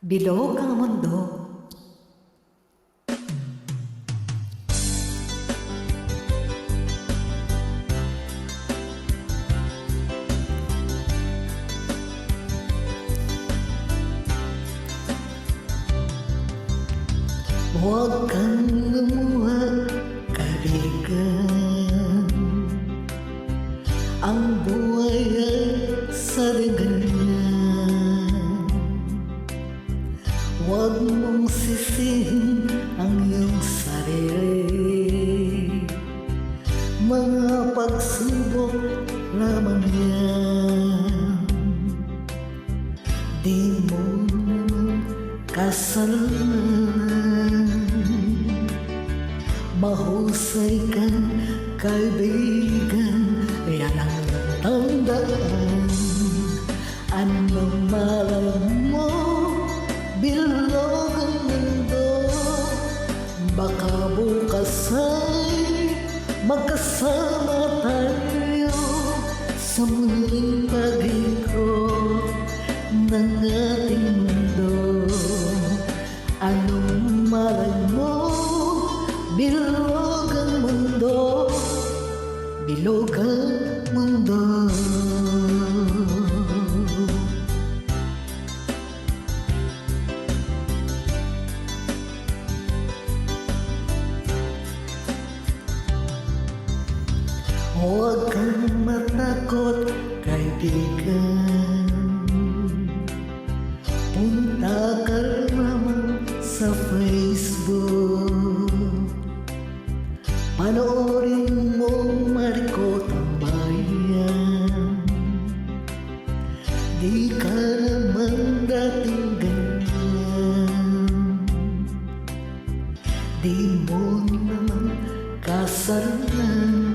Bilog ang mundo. Huwag kang lumuha, kaibigan Ang buhay ay sariganyan Huwag mong sisihin ang iyong sarili. Mga pagsubok lamang yan. Di mo naman kasalanan. Mahusay kang kaibigan Yan ang tandaan. Anong Magkasama tayo Sa muling pag-ikot Ng ating mundo. Anong malay mo? Bilog ang mundo. Bilog ang mundo Huwag kang matakot, kaibigan Punta ka lamang sa Facebook. Panoorin mo Mariko Tambayan. Di ka naman dating ganyan. Di mo naman kasalanan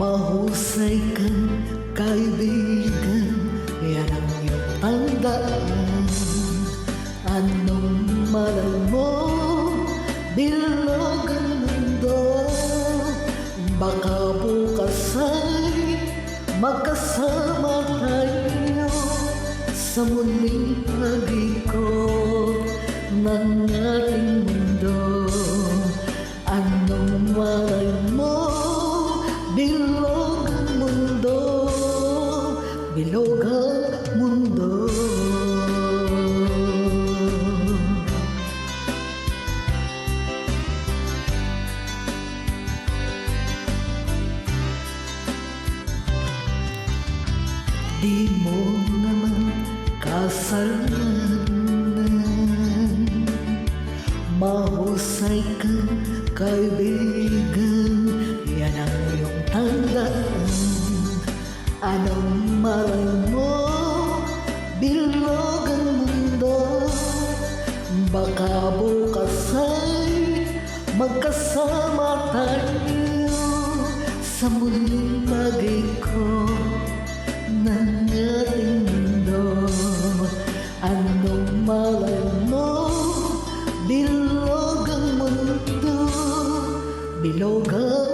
Mahusay kang kaibigan. Yan ang iyong tandaan. Anong malay mo? Bilog ang mundo. Baka bukas ay Magkasama tayo. Sa muling pag-ikot Ng ating mundo. Anong malay Bilog mundo Di mo naman kasalanan Mahusay kang kaibigan Yan ang iyong tandaan Anong malay mo Bilog ang mundo. Baka bukas ay Magkasama tayo Sa muling mag-ikot ng ating mundo. Anong malay mo Bilog ang mundo. Bilog ang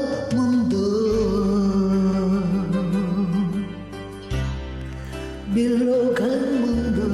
Bilog ang mundo